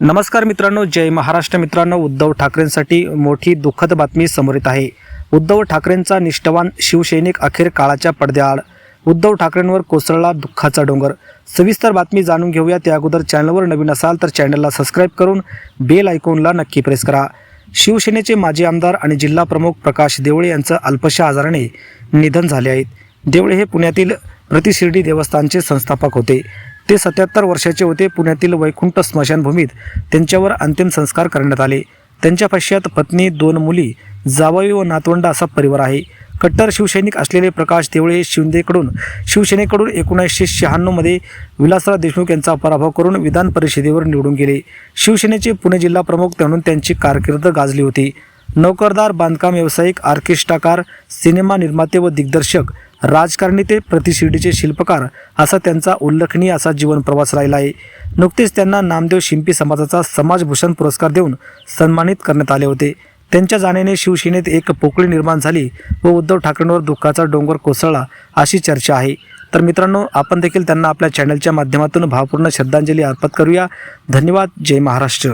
नमस्कार मित्रांनो जय महाराष्ट्र मित्रांनो उद्धव ठाकरेंसाठी मोठी दुःखद बातमी समोर येत आहे. उद्धव ठाकरेंचा निष्ठवान शिवसैनिक अखेर काळाच्या पडद्याआड. उद्धव ठाकरेंवर कोसळला दुःखाचा डोंगर. सविस्तर बातमी जाणून घेऊया. त्या अगोदर चॅनलवर नवीन असाल तर चॅनलला सबस्क्राईब करून बेल आयकॉनला नक्की प्रेस करा. शिवसेनेचे माजी आमदार आणि जिल्हा प्रमुख प्रकाश देवळे यांचं अल्पशा आजाराने निधन झाले आहेत देवळे हे पुण्यातील प्रतिशिर्डी देवस्थानचे संस्थापक होते. ते सत्याहत्तर वर्षाचे होते. पुण्यातील वैकुंठ स्मशानभूमीत त्यांच्यावर अंतिम संस्कार करण्यात आले. त्यांच्या पश्चात पत्नी दोन मुली जावई व नातवंड असा परिवार आहे. कट्टर शिवसैनिक असलेले प्रकाश देवळे हे शिंदेकडून शिवसेनेकडून एकोणीसशे शहाण्णवमध्ये विलासराव देशमुख यांचा पराभव करून विधान परिषदेवर निवडून गेले. शिवसेनेचे पुणे जिल्हा प्रमुख म्हणून त्यांची कारकीर्द गाजली होती. नोकरदार बांधकाम व्यावसायिक आर्केस्ट्राकार सिनेमा निर्माते व दिग्दर्शक राजकारणी ते प्रतिशिर्डीचे शिल्पकार असा त्यांचा उल्लेखनीय असा जीवन प्रवास राहिला आहे. नुकतेच त्यांना नामदेव शिंपी समाजाचा समाजभूषण पुरस्कार देऊन सन्मानित करण्यात आले होते. त्यांच्या जाण्याने शिवसेनेत एक पोकळी निर्माण झाली व उद्धव ठाकरेंवर दुःखाचा डोंगर कोसळला अशी चर्चा आहे. तर मित्रांनो आपण देखील त्यांना आपल्या चॅनलच्या माध्यमातून भावपूर्ण श्रद्धांजली अर्पण करूया. धन्यवाद. जय महाराष्ट्र.